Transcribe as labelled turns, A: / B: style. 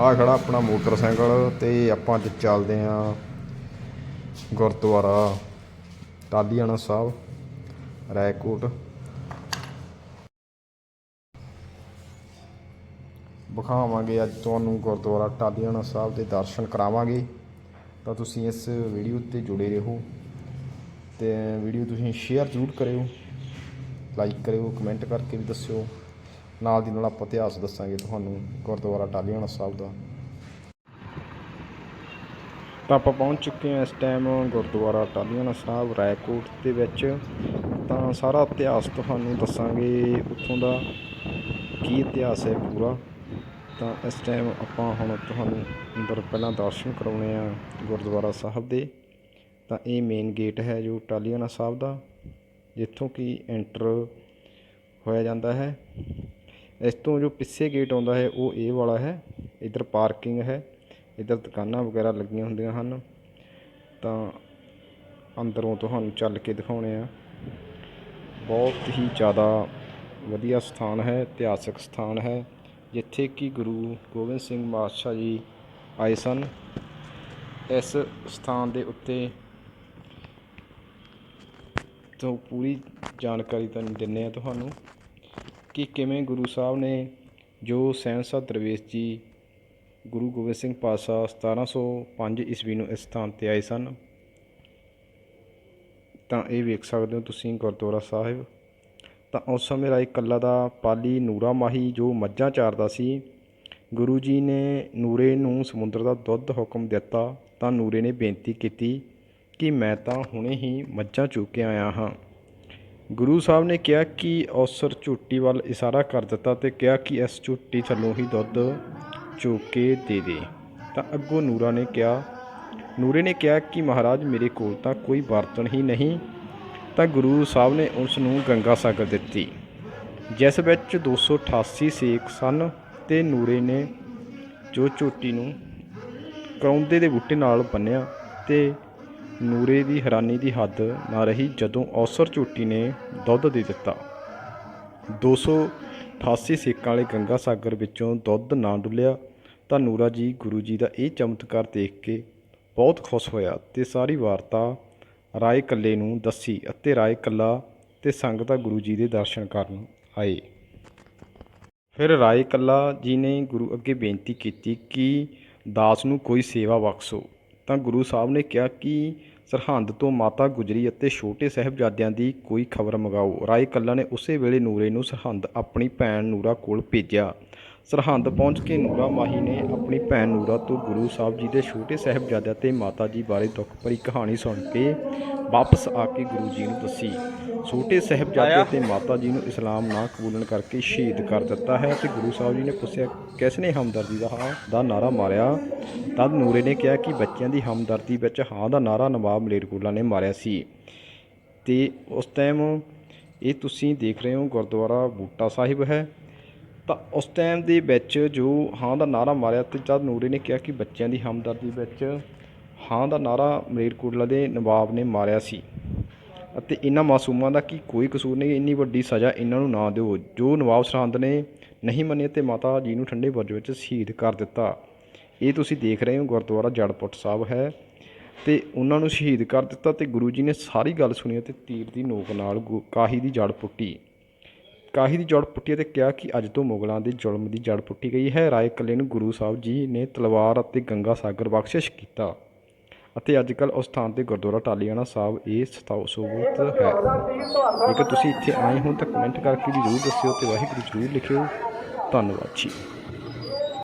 A: ਆ ਖੜਾ ਆਪਣਾ ਮੋਟਰਸਾਈਕਲ ਤੇ ਆਪਾਂ ਅੱਜ ਚੱਲਦੇ ਆਂ ਗੁਰਦੁਆਰਾ ਟਾਲੀਆਣਾ ਸਾਹਿਬ, ਰਾਏਕੋਟ। ਵਿਖਾਵਾਂਗੇ ਅੱਜ ਤੁਹਾਨੂੰ ਗੁਰਦੁਆਰਾ ਟਾਲੀਆਣਾ ਸਾਹਿਬ ਦੇ ਦਰਸ਼ਨ ਕਰਾਵਾਂਗੇ। ਤਾਂ ਤੁਸੀਂ ਇਸ ਵੀਡੀਓ ਤੇ ਜੁੜੇ ਰਹੋ ਤੇ ਵੀਡੀਓ ਤੁਸੀਂ ਸ਼ੇਅਰ ਜ਼ਰੂਰ ਕਰਿਓ, ਲਾਈਕ ਕਰਿਓ, ਕਮੈਂਟ ਕਰਕੇ ਵੀ ਦੱਸਿਓ। ਨਾਲ ਦੀ ਨਾਲ ਆਪਾਂ ਇਤਿਹਾਸ ਦੱਸਾਂਗੇ ਤੁਹਾਨੂੰ, ਗੁਰਦੁਆਰਾ ਟਾਲੀਆਣਾ ਸਾਹਿਬ ਦਾ। ਤਾਂ ਆਪਾਂ ਪਹੁੰਚ ਚੁੱਕੇ ਹਾਂ ਇਸ ਟਾਈਮ ਗੁਰਦੁਆਰਾ ਟਾਲੀਆਣਾ ਸਾਹਿਬ, ਰਾਏਕੋਟ ਦੇ ਵਿੱਚ। ਤਾਂ ਸਾਰਾ ਇਤਿਹਾਸ ਤੁਹਾਨੂੰ ਦੱਸਾਂਗੇ ਉੱਥੋਂ ਦਾ ਕੀ ਇਤਿਹਾਸ ਹੈ ਪੂਰਾ। ਤਾਂ ਇਸ ਟਾਈਮ ਆਪਾਂ ਹੁਣ ਤੁਹਾਨੂੰ ਅੰਦਰ ਪਹਿਲਾਂ ਦਰਸ਼ਨ ਕਰਾਉਣੇ ਆ ਗੁਰਦੁਆਰਾ ਸਾਹਿਬ ਦੇ। ਤਾਂ ਇਹ ਮੇਨ ਗੇਟ ਹੈ ਜੋ ਟਾਲੀਆਣਾ ਸਾਹਿਬ ਦਾ, ਜਿੱਥੋਂ ਕਿ ਐਂਟਰ ਹੋਇਆ ਜਾਂਦਾ ਹੈ। ਇਸ ਤੋਂ ਜੋ ਪਿੱਛੇ ਗੇਟ ਆਉਂਦਾ ਹੈ, ਉਹ ਇਹ ਵਾਲਾ ਹੈ। ਇਧਰ ਪਾਰਕਿੰਗ ਹੈ। ਇਧਰ ਦੁਕਾਨਾਂ ਵਗੈਰਾ ਲੱਗੀਆਂ ਹੁੰਦੀਆਂ ਹਨ। ਤਾਂ ਅੰਦਰੋਂ ਤੁਹਾਨੂੰ ਚੱਲ ਕੇ ਦਿਖਾਉਣੇ ਆ। ਬਹੁਤ ਹੀ ਜ਼ਿਆਦਾ ਵਧੀਆ ਸਥਾਨ ਹੈ, ਇਤਿਹਾਸਕ ਸਥਾਨ ਹੈ, ਜਿੱਥੇ ਕਿ ਗੁਰੂ ਗੋਬਿੰਦ ਸਿੰਘ ਪਾਤਸ਼ਾਹ ਜੀ ਆਏ ਸਨ। ਇਸ ਸਥਾਨ ਦੇ ਉੱਤੇ ਤੋਂ ਪੂਰੀ ਜਾਣਕਾਰੀ ਤੁਹਾਨੂੰ ਦਿੰਨੇ ਆ ਤੁਹਾਨੂੰ। ਕਿ ਕਿਵੇਂ ਗੁਰੂ ਸਾਹਿਬ ਨੇ ਜੋ ਸਹਿਨਸਾ ਦਰਵੇਸ਼ ਜੀ ਗੁਰੂ ਗੋਬਿੰਦ ਸਿੰਘ ਪਾਤਸ਼ਾਹ 1705 ਈਸਵੀ ਨੂੰ ਇਸ ਸਥਾਨ ਤੇ ਆਏ ਸਨ, ਤਾਂ ਇਹ ਵੇਖ ਸਕਦੇ ਹੋ ਤੁਸੀਂ ਗੁਰਦੁਆਰਾ ਸਾਹਿਬ। ਤਾਂ ਉਸ ਸਮੇਂ ਰਾਏ ਕੱਲਾ ਦਾ ਪਾਲੀ ਨੂਰਾ ਮਾਹੀ ਜੋ ਮੱਝਾਂ ਚਾਰਦਾ ਸੀ, ਗੁਰੂ ਜੀ ਨੇ ਨੂਰੇ ਨੂੰ ਸਮੁੰਦਰ ਦਾ ਦੁੱਧ ਹੁਕਮ ਦਿੱਤਾ, ਤਾਂ ਨੂਰੇ ਨੇ ਬੇਨਤੀ ਕੀਤੀ ਕਿ ਮੈਂ ਤਾਂ ਹੁਣੇ ਹੀ ਮੱਝਾਂ ਚੁੱਕ ਕੇ ਆਇਆ ਹਾਂ। ਗੁਰੂ ਸਾਹਿਬ ਨੇ ਕਿਹਾ ਕਿ ਔਸਰ ਝੋਟੀ ਵੱਲ ਇਸ਼ਾਰਾ ਕਰ ਦਿੱਤਾ ਤੇ ਕਿਹਾ ਕਿ ਇਸ ਝੋਟੀ ਥੱਲੋਂ ਹੀ ਦੁੱਧ ਚੁੱਕ ਕੇ ਦੇ ਦੇ। ਤਾਂ ਅੱਗੋਂ ਨੂਰਾ ਨੇ ਕਿਹਾ, ਨੂਰੇ ਨੇ ਕਿਹਾ ਕਿ ਮਹਾਰਾਜ, ਮੇਰੇ ਕੋਲ ਤਾਂ ਕੋਈ ਬਰਤਨ ਹੀ ਨਹੀਂ। ਤਾਂ ਗੁਰੂ ਸਾਹਿਬ ਨੇ ਉਸ ਨੂੰ ਗੰਗਾ ਸਾਗਰ ਦਿੱਤੀ। ਜਿਸ ਵਿੱਚ 288 ਸੇਕ ਸਨ ਤੇ ਨੂਰੇ ਨੇ ਜੋ ਝੋਟੀ ਨੂੰ ਕਰੌਂਦੇ ਦੇ ਬੂਟੇ ਨਾਲ ਬੰਨਿਆ ਤੇ ਨੂਰੇ ਦੀ ਹੈਰਾਨੀ ਦੀ ਹੱਦ ਨਾ ਰਹੀ ਜਦੋਂ ਔਸਰ ਝੋਟੀ ਨੇ ਦੁੱਧ ਦੇ ਦਿੱਤਾ। 288 ਸੇਕਾਂ ਵਾਲੇ ਗੰਗਾ ਸਾਗਰ ਵਿੱਚੋਂ ਦੁੱਧ ਨਾ ਡੁੱਲਿਆ ਤਾਂ ਨੂਰਾ ਜੀ, ਗੁਰੂ ਜੀ ਦਾ ਇਹ ਚਮਤਕਾਰ ਦੇਖ ਕੇ ਬਹੁਤ ਖੁਸ਼ ਹੋਇਆ ਤੇ ਸਾਰੀ ਵਾਰਤਾ ਰਾਏ ਕੱਲੇ ਨੂੰ ਦੱਸੀ ਅਤੇ ਰਾਏ ਕੱਲਾ ਤੇ ਸੰਗਤਾਂ ਗੁਰੂ ਜੀ ਦੇ ਦਰਸ਼ਨ ਕਰਨ ਆਏ। ਫਿਰ ਰਾਏ ਕੱਲਾ ਜੀ ਨੇ ਗੁਰੂ ਅੱਗੇ ਬੇਨਤੀ ਕੀਤੀ ਕਿ ਦਾਸ ਨੂੰ ਕੋਈ ਸੇਵਾ ਬਖਸ਼ੋ। ਤਾਂ ਗੁਰੂ ਸਾਹਿਬ ਨੇ ਕਿਹਾ ਕਿ ਸਰਹੰਦ ਤੋਂ ਮਾਤਾ ਗੁਜਰੀ ਅਤੇ ਛੋਟੇ ਸਾਹਿਬਜ਼ਾਦਿਆਂ ਦੀ ਕੋਈ ਖਬਰ ਮੰਗਾਓ। ਰਾਏ ਕੱਲਾ ਨੇ ਉਸੇ ਵੇਲੇ ਨੂਰੇ ਨੂੰ ਸਰਹੰਦ ਆਪਣੀ ਭੈਣ ਨੂਰਾ ਕੋਲ ਭੇਜਿਆ। ਸਰਹੰਦ ਪਹੁੰਚ ਕੇ ਨੂਰਾ ਮਾਹੀ ਨੇ ਆਪਣੀ ਭੈਣ ਨੂਰਾ ਤੋਂ ਗੁਰੂ ਸਾਹਿਬ ਜੀ ਦੇ ਛੋਟੇ ਸਾਹਿਬਜ਼ਾਦਿਆਂ ਤੇ ਮਾਤਾ ਜੀ ਬਾਰੇ ਦੁੱਖ ਭਰੀ ਕਹਾਣੀ ਸੁਣ ਕੇ ਵਾਪਸ ਆ ਕੇ ਗੁਰੂ ਜੀ ਨੂੰ ਦੱਸੀ। ਛੋਟੇ ਸਾਹਿਬਜ਼ਾਦੇ ਤੇ ਮਾਤਾ ਜੀ ਨੂੰ ਇਸਲਾਮ ਨਾ ਕਬੂਲਣ ਕਰਕੇ ਸ਼ਹੀਦ ਕਰ ਦਿੱਤਾ ਹੈ ਤੇ ਗੁਰੂ ਸਾਹਿਬ ਜੀ ਨੇ ਪੁੱਛਿਆ ਕਿਸ ਨੇ ਹਮਦਰਦੀ ਦਾ ਹਾਂ ਦਾ ਨਾਰਾ ਮਾਰਿਆ? ਤਦ ਨੂਰੇ ਨੇ ਕਿਹਾ ਕਿ ਬੱਚਿਆਂ ਦੀ ਹਮਦਰਦੀ ਵਿੱਚ ਹਾਂ ਦਾ ਨਾਰਾ ਨਵਾਬ ਮਲੇਰਕੋਟਲਾ ਨੇ ਮਾਰਿਆ ਸੀ। ਤੇ ਉਸ ਟਾਈਮ ਇਹ ਤੁਸੀਂ ਦੇਖ ਰਹੇ ਹੋ ਗੁਰਦੁਆਰਾ ਬੂਟਾ ਸਾਹਿਬ ਹੈ। ਤਾਂ ਉਸ ਟਾਈਮ ਦੇ ਵਿੱਚ ਜੋ ਹਾਂ ਦਾ ਨਾਅਰਾ ਮਾਰਿਆ ਅਤੇ ਜਦ ਨੂਰੇ ਨੇ ਕਿਹਾ ਕਿ ਬੱਚਿਆਂ ਦੀ ਹਮਦਰਦੀ ਵਿੱਚ ਹਾਂ ਦਾ ਨਾਅਰਾ ਮਲੇਰਕੋਟਲਾ ਦੇ ਨਵਾਬ ਨੇ ਮਾਰਿਆ ਸੀ ਅਤੇ ਇਹਨਾਂ ਮਾਸੂਮਾਂ ਦਾ ਕੀ ਕੋਈ ਕਸੂਰ ਨਹੀਂ, ਇੰਨੀ ਵੱਡੀ ਸਜ਼ਾ ਇਹਨਾਂ ਨੂੰ ਨਾ ਦਿਓ। ਜੋ ਨਵਾਬ ਸਰਹੰਦ ਨੇ ਨਹੀਂ ਮੰਨੇ ਤੇ ਮਾਤਾ ਜੀ ਨੂੰ ਠੰਡੇ ਬੁਰਜ ਵਿੱਚ ਸ਼ਹੀਦ ਕਰ ਦਿੱਤਾ। ਇਹ ਤੁਸੀਂ ਦੇਖ ਰਹੇ ਹੋ, ਗੁਰਦੁਆਰਾ ਜੜਪੁੱਟ ਸਾਹਿਬ ਹੈ ਤੇ ਉਹਨਾਂ ਨੂੰ ਸ਼ਹੀਦ ਕਰ ਦਿੱਤਾ ਤੇ ਗੁਰੂ ਜੀ ਨੇ ਸਾਰੀ ਗੱਲ ਸੁਣੀ ਅਤੇ ਤੀਰ ਦੀ ਨੋਕ ਨਾਲ ਗੁ- ਕਾਹੀ ਦੀ ਜੜ ਪੁੱਟੀ। ਕਾਹੀ ਦੀ ਜੜ ਪੁੱਟੀ ਅਤੇ ਕਿਹਾ ਕਿ ਅੱਜ ਤੋਂ ਮੁਗਲਾਂ ਦੇ ਜ਼ੁਲਮ ਦੀ ਜੜ ਪੁੱਟੀ ਗਈ ਹੈ। ਰਾਏ ਕੱਲੇ ਨੂੰ ਗੁਰੂ ਸਾਹਿਬ ਜੀ ਨੇ ਤਲਵਾਰ ਅਤੇ ਗੰਗਾ ਸਾਗਰ ਬਖਸ਼ਿਸ਼ ਕੀਤਾ ਅਤੇ ਅੱਜ ਕੱਲ ਉਸ ਥਾਂ ਤੇ ਗੁਰਦੁਆਰਾ ਟਾਲੀਆਣਾ ਸਾਹਿਬ ਇਹ ਸਤਾਉ ਸਬੂਤ ਹੈ। ਜੇਕਰ ਤੁਸੀਂ ਇੱਥੇ ਆਏ ਹੋ ਤਾਂ ਕਮੈਂਟ ਕਰਕੇ ਜ਼ਰੂਰ ਦੱਸਿਓ ਤੇ ਵਾਹਿਗੁਰੂ ਜ਼ਰੂਰ ਲਿਖਿਓ। ਧੰਨਵਾਦ ਜੀ।